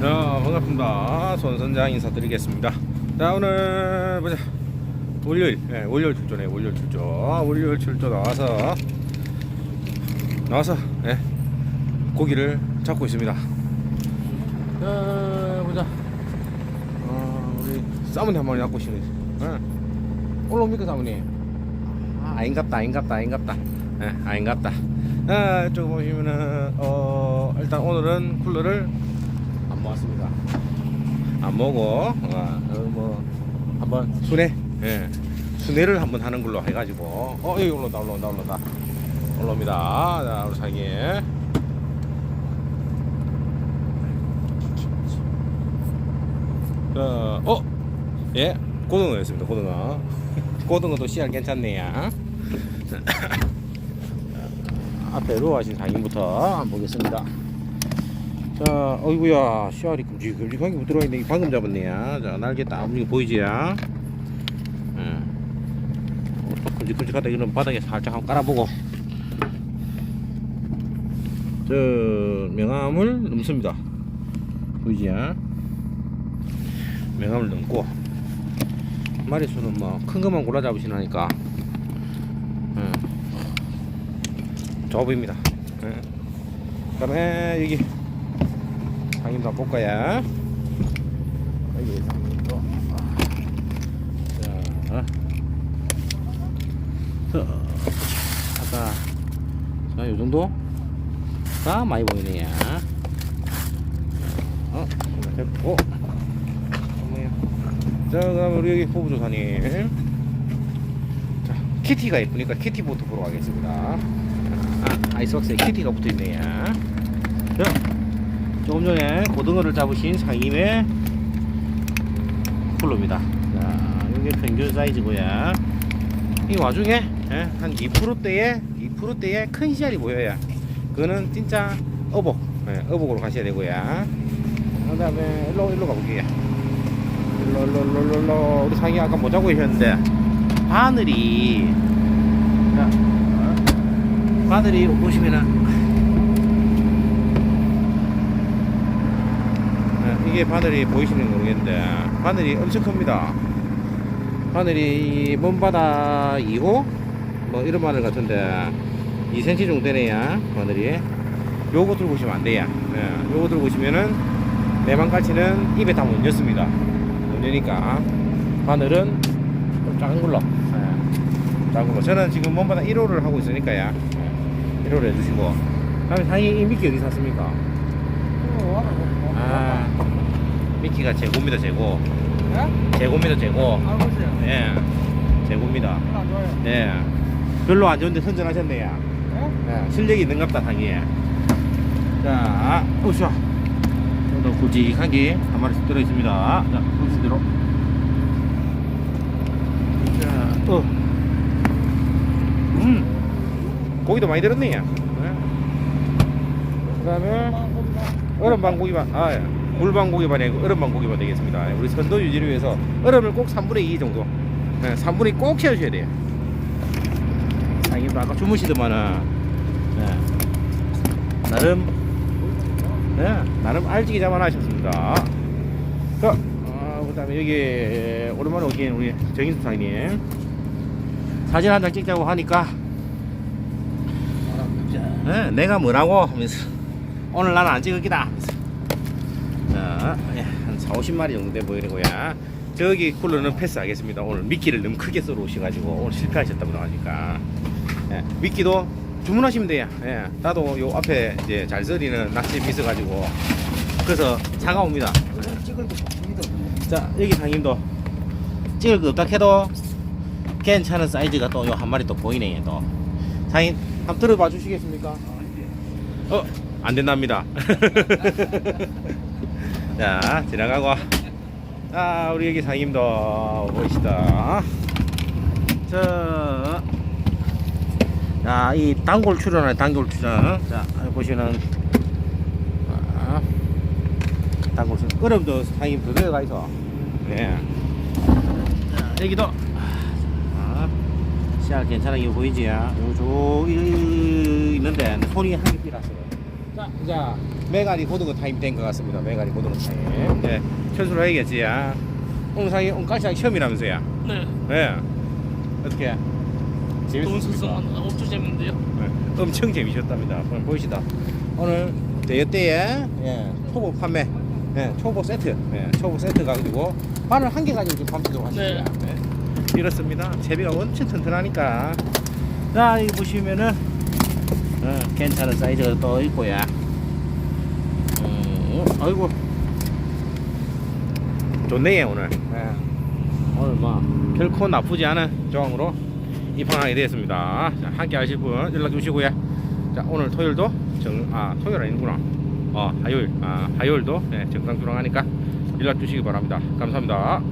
자 반갑습니다. 손선장 인사드리겠습니다. 자 오늘 보자. 월요일. 예, 월요일 출조네 월요일 출조. 월요일 출조 나와서 나와서 예, 고기를 잡고 있습니다. 자 보자. 어, 우리 사모님 한 마리 잡고 있습니다. 예. 올라옵니까 사모님? 아, 아닌갑다 아닌갑다 아닌갑다. 예, 아닌갑다. 아, 이쪽 보시면은 어, 일단 오늘은 쿨러를 안 모았습니다. 안 모고 어, 어, 뭐 한번 순회, 예, 순회를 한번 하는 걸로 해가지고 어 여기 올라온다 올라온다 올라온다 올라옵니다. 자 우리 사기. 자, 어, 예, 고등어였습니다. 고등어. 고등어도 씨알 괜찮네요. 앞에 로하신 상인부터 한번 보겠습니다. 자, 어이구야, 씨알이 끔찍끔찍하게 못 들어있네. 방금 잡았네요. 자, 날개 딱 움직이 보이지요? 예. 어, 또 끔찍끔찍하다 이런 바닥에 살짝 한번 깔아보고. 저, 명암을 넘습니다. 보이지요? 명암을 넘고. 마리수는 뭐, 큰 것만 골라 잡으시나니까. 예. 좋아 보입니다. 예. 그 다음에 여기 상임도 한번 볼까요? 여기 상임도 자, 자 아까 자, 요 정도 가 많이 보이네요. 어, 됐고. 자, 그다음 우리 여기 호부조사님. 자, 키티가 예쁘니까 키티부터 보러 가겠습니다. 아, 아이스박스에 키티가 붙어 있네요. 자, 조금 전에 고등어를 잡으신 상임의 쿨로입니다. 자, 이게 평균 사이즈고요. 이 와중에 예, 한 2%대의 2%대의 큰 씨알이 보여요. 그거는 진짜 어복, 예, 어복으로 가셔야 되고요. 그다음에 일로 일로 가볼게요. 일로 일로 일로 일로, 우리 상이 아까 못 잡고 계셨는데 바늘이 자, 바늘이 보시면은 네, 이게 바늘이 보이시는 모르겠는데 바늘이 엄청 큽니다. 바늘이 먼바다 2호 뭐 이런 바늘 같은데 2cm 정도 되네요 바늘이. 요거 들고 보시면 안 돼요. 네, 요거 들고 보시면은 내만까지는 입에 다못 넣습니다. 못 넣으니까 바늘은 좀 작은 걸로. 네, 작은 걸로. 저는 지금 먼바다 1호를 하고 있으니까요. 네, 1호를 해주시고. 다음에 상이 이 미끼 어디 샀습니까? 아, 미키가 재고입니다, 재고. 재고입니다, 재고. 알고 있어요. 예, 재고입니다. 안 좋아요. 예. 별로 안 좋은데 선전하셨네요. 네? 예, 실력이 있는갑다, 상이. 자, 오샤. 또 굵직한 게한 마리씩 들어있습니다. 자, 보시대로. 자, 어. 음, 고기도 많이 들었네요. 예. 그 다음에, 얼음 방 고기만 아 예. 물방 고기만 아니고 얼음 방 고기만 되겠습니다. 예, 우리 선도 유지를 위해서 얼음을 꼭 3분의 2 정도, 네, 3분의 2꼭 채워줘야 돼요. 자기도 아까 주무시더만은 네, 나름 네, 나름 알지기 잡아놔셨습니다. 자, 아, 그다음에 여기 오랜만에 오긴 우리 정인수 사장님 사진 한 장 찍자고 하니까 네, 내가 뭐라고 하면서 오늘 나는 안 찍을 기다 하면서 자, 예, 한 4, 50마리 정도 돼 보이고요 저기 쿨러는 패스하겠습니다 오늘 미끼를 너무 크게 썰어 오셔가지고 오늘 실패하셨다고 나가니까 예, 미끼도 주문하시면 돼요 예, 나도 요 앞에 이제 잘 썰이는 낚시비 있어가지고 그래서 거 없습니다. 자 여기 상님도 찍을 거 없다 해도 괜찮은 사이즈가 또 요 한 마리 또 보이네 또 상인 한번 들어봐 주시겠습니까? 어, 안 된답니다. 자, 지나가고. 자, 우리 여기 상임도 보이시다. 자, 자, 이 단골 출연하는 단골 출연. 자, 보시면, 아, 단골 출연. 얼음도 상임 더 들어가 있어. 네. 자, 여기도. 아, 씨알 괜찮아 이거 보이지? 요저 있는데 손이 한개 삐랐어요. 자, 이제 메가리 고등어 타임 된 것 같습니다. 메가리 고등어 타임. 네, 철수를 해야겠지. 야. 오늘 상이 온까지 시험이라면서요. 네. 네. 어떻게? 재밌었습니까? 숙성한 엄청 재밌는데요. 네, 엄청 재미셨답니다. 오늘 보이시다. 오늘 대여 때에 예, 초보 판매, 예, 초보 세트, 예, 초보 세트 가지고 바늘 한 개 가지고 지금 밤새도록 하십니다. 네. 이렇습니다. 제비가 엄청 튼튼하니까. 자, 여기 보시면은 어, 괜찮은 사이즈가 또 있고요. 음, 아이고 좋네요 오늘. 예. 오늘 뭐 결코 나쁘지 않은 조항으로 입항하게 되었습니다. 자, 함께 하실 분 연락 주시고요. 자, 오늘 토요일도 정, 아, 토요일 아니구나. 어, 화요일, 아, 화요일도 네, 정상 출항하니까 연락 주시기 바랍니다. 감사합니다.